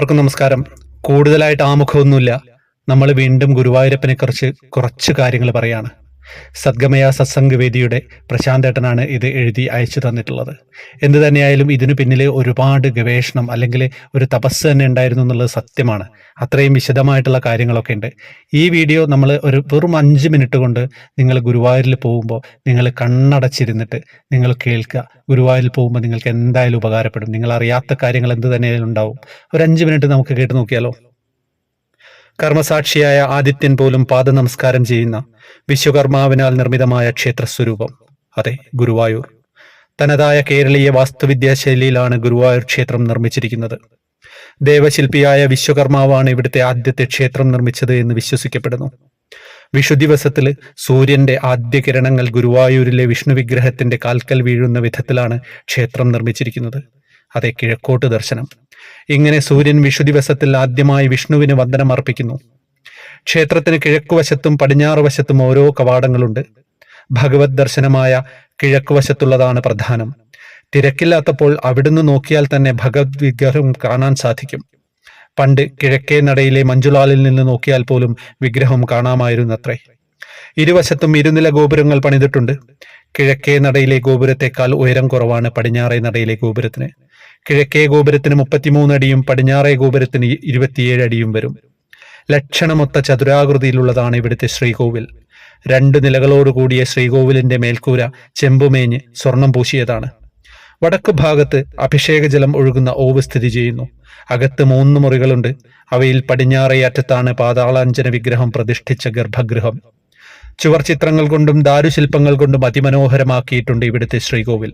എല്ലാവർക്കും നമസ്കാരം. കൂടുതലായിട്ട് ആമുഖമൊന്നുമില്ല. നമ്മൾ വീണ്ടും ഗുരുവായൂരപ്പനെ കുറിച്ച് കുറച്ച് കാര്യങ്ങൾ പറയാണ്. സദ്ഗമയ സത്സംഗ് വേദിയുടെ പ്രശാന്തേട്ടനാണ് ഇത് എഴുതി അയച്ചു തന്നിട്ടുള്ളത്. എന്ത് തന്നെയായാലും ഇതിനു പിന്നിലെ ഒരുപാട് ഗവേഷണം അല്ലെങ്കിൽ ഒരു തപസ് തന്നെ ഉണ്ടായിരുന്നു എന്നുള്ളത് സത്യമാണ്. അത്രയും വിശദമായിട്ടുള്ള കാര്യങ്ങളൊക്കെ ഉണ്ട്. ഈ വീഡിയോ നമ്മൾ ഒരു വെറും അഞ്ച് മിനിറ്റ് കൊണ്ട് നിങ്ങൾ ഗുരുവായൂരിൽ പോകുമ്പോൾ നിങ്ങൾ കണ്ണടച്ചിരുന്നിട്ട് നിങ്ങൾ കേൾക്കുക. ഗുരുവായൂരിൽ പോകുമ്പോൾ നിങ്ങൾക്ക് എന്തായാലും ഉപകാരപ്പെടും. നിങ്ങൾ അറിയാത്ത കാര്യങ്ങൾ എന്ത് തന്നെയായാലും ഉണ്ടാവും. ഒരു അഞ്ച് മിനിറ്റ് നമുക്ക് കേട്ട് നോക്കിയാലോ? കർമ്മസാക്ഷിയായ ആദിത്യൻ പോലും പാദ നമസ്കാരം ചെയ്യുന്ന വിശ്വകർമാവിനാൽ നിർമ്മിതമായ ക്ഷേത്രസ്വരൂപം. അതെ ഗുരുവായൂർ. തനതായ കേരളീയ വാസ്തുവിദ്യാ ശൈലിയിലാണ് ഗുരുവായൂർ ക്ഷേത്രം നിർമ്മിച്ചിരിക്കുന്നത്. ദേവശില്പിയായ വിശ്വകർമാവാണ് ഇവിടുത്തെ ആദ്യത്തെ ക്ഷേത്രം നിർമ്മിച്ചത് എന്ന് വിശ്വസിക്കപ്പെടുന്നു. വിഷു ദിവസത്തിൽ സൂര്യന്റെ ആദ്യ കിരണങ്ങൾ ഗുരുവായൂരിലെ വിഷ്ണു വിഗ്രഹത്തിന്റെ കാൽക്കൽ വീഴുന്ന വിധത്തിലാണ് ക്ഷേത്രം നിർമ്മിച്ചിരിക്കുന്നത്. അതെ കിഴക്കോട്ട് ദർശനം. ഇങ്ങനെ സൂര്യൻ വിഷു ദിവസത്തിൽ ആദ്യമായി വിഷ്ണുവിന് വന്ദനം അർപ്പിക്കുന്നു. ക്ഷേത്രത്തിന് കിഴക്കുവശത്തും പടിഞ്ഞാറ് വശത്തും ഓരോ കവാടങ്ങളുണ്ട്. ഭഗവത് ദർശനമായ കിഴക്കുവശത്തുള്ളതാണ് പ്രധാനം. തിരക്കില്ലാത്തപ്പോൾ അവിടുന്ന് നോക്കിയാൽ തന്നെ ഭഗവത് വിഗ്രഹം കാണാൻ സാധിക്കും. പണ്ട് കിഴക്കേ നടയിലെ മഞ്ജുളാലിൽ നിന്ന് നോക്കിയാൽ പോലും വിഗ്രഹം കാണാമായിരുന്നത്രേ. ഇരുവശത്തും ഇരുനില ഗോപുരങ്ങൾ പണിതിട്ടുണ്ട്. കിഴക്കേ നടയിലെ ഗോപുരത്തെക്കാൾ ഉയരം കുറവാണ് പടിഞ്ഞാറേ നടയിലെ ഗോപുരത്തിന്. കിഴക്കേ ഗോപുരത്തിന് മുപ്പത്തിമൂന്ന് അടിയും പടിഞ്ഞാറേ ഗോപുരത്തിന് ഇരുപത്തിയേഴ് അടിയും വരും. ലക്ഷണമൊത്ത ചതുരാകൃതിയിലുള്ളതാണ് ഇവിടുത്തെ ശ്രീകോവിൽ. രണ്ട് നിലകളോടുകൂടിയ ശ്രീകോവിലിന്റെ മേൽക്കൂര ചെമ്പുമേഞ്ഞ് സ്വർണം പൂശിയതാണ്. വടക്ക് ഭാഗത്ത് അഭിഷേക ജലം ഒഴുകുന്ന ഓവ് സ്ഥിതി ചെയ്യുന്നു. അകത്ത് മൂന്ന് മുറികളുണ്ട്. അവയിൽ പടിഞ്ഞാറേ അറ്റത്താണ് പാതാളാഞ്ജന വിഗ്രഹം പ്രതിഷ്ഠിച്ച ഗർഭഗൃഹം. ചുവർ ചിത്രങ്ങൾ കൊണ്ടും ദാരുശില്പങ്ങൾ കൊണ്ടും അതിമനോഹരമാക്കിയിട്ടുണ്ട് ഇവിടുത്തെ ശ്രീകോവിൽ.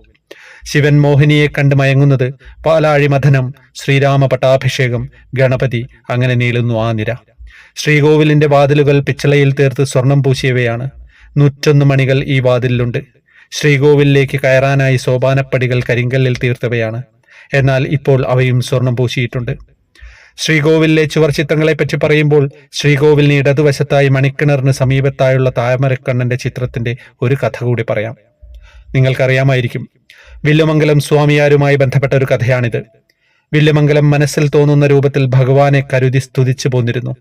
ശിവൻ മോഹിനിയെ കണ്ട് മയങ്ങുന്നത് പാലാഴി മഥനം ശ്രീരാമ പട്ടാഭിഷേകം ഗണപതി അങ്ങനെ നീളുന്നു ആ നിര. ശ്രീകോവിലിന്റെ വാതിലുകൾ പിച്ചളയിൽ തീർത്ത് സ്വർണം പൂശിയവയാണ്. നൂറ്റൊന്ന് മണികൾ ഈ വാതിലിലുണ്ട്. ശ്രീകോവിലേക്ക് കയറാനായി സോപാനപ്പടികൾ കരിങ്കല്ലിൽ തീർത്തവയാണ്. എന്നാൽ ഇപ്പോൾ അവയും സ്വർണം പൂശിയിട്ടുണ്ട്. ചുവർ ചിത്രങ്ങളെപ്പറ്റി പറയുമ്പോൾ ശ്രീകോവിലിന് ഇടതുവശത്തായി മണിക്കിണറിന് സമീപത്തായുള്ള താമരക്കണ്ണന്റെ ചിത്രത്തിന്റെ ഒരു കഥ കൂടി പറയാം. നിങ്ങൾക്കറിയാമായിരിക്കും. വില്ലുമംഗലം സ്വാമിയാരുമായി ബന്ധപ്പെട്ട ഒരു കഥയാണിത്. വില്ലുമംഗലം മനസ്സിൽ തോന്നുന്ന രൂപത്തിൽ ഭഗവാനെ കരുതി സ്തുതിച്ചു പോന്നിരുന്നു.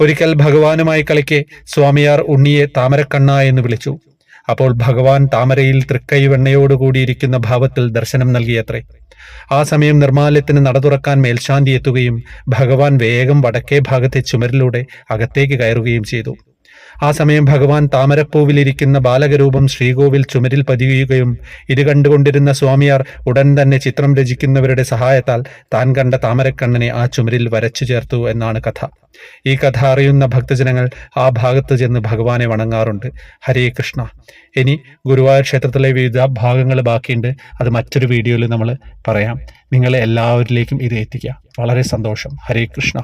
ഒരിക്കൽ ഭഗവാനുമായി കളിക്കെ സ്വാമിയാർ ഉണ്ണിയെ താമരക്കണ്ണ എന്ന് വിളിച്ചു. അപ്പോൾ ഭഗവാൻ താമരയിൽ തൃക്കൈ വെണ്ണയോടുകൂടിയിരിക്കുന്ന ഭാവത്തിൽ ദർശനം നൽകിയത്രേ. ആ സമയം നിർമ്മാല്യത്തിന് നട തുറക്കാൻ മേൽശാന്തി എത്തുകയും ഭഗവാൻ വേഗം വടക്കേ ഭാഗത്തെ ചുമരിലൂടെ അകത്തേക്ക് കയറുകയും ചെയ്തു. ആ സമയം ഭഗവാൻ താമരപ്പൂവിലിരിക്കുന്ന ബാലകരൂപം ശ്രീകോവിൽ ചുമരിൽ പതിയുകയും ഇത് കണ്ടുകൊണ്ടിരുന്ന സ്വാമിയാർ ഉടൻ തന്നെ ചിത്രം രചിക്കുന്നവരുടെ സഹായത്താൽ താൻ കണ്ട താമരക്കണ്ണനെ ആ ചുമരിൽ വരച്ചു ചേർത്തു എന്നാണ് കഥ. ഈ കഥ അറിയുന്ന ഭക്തജനങ്ങൾ ആ ഭാഗത്ത് ചെന്ന് ഭഗവാനെ വണങ്ങാറുണ്ട്. ഹരേ കൃഷ്ണ. ഇനി ഗുരുവായൂർ ക്ഷേത്രത്തിലെ വിവിധ ഭാഗങ്ങൾ ബാക്കിയുണ്ട്. അത് മറ്റൊരു വീഡിയോയിൽ നമ്മൾ പറയാം. നിങ്ങളെ എല്ലാവരിലേക്കും ഇത് എത്തിക്കുക വളരെ സന്തോഷം. ഹരേ കൃഷ്ണ.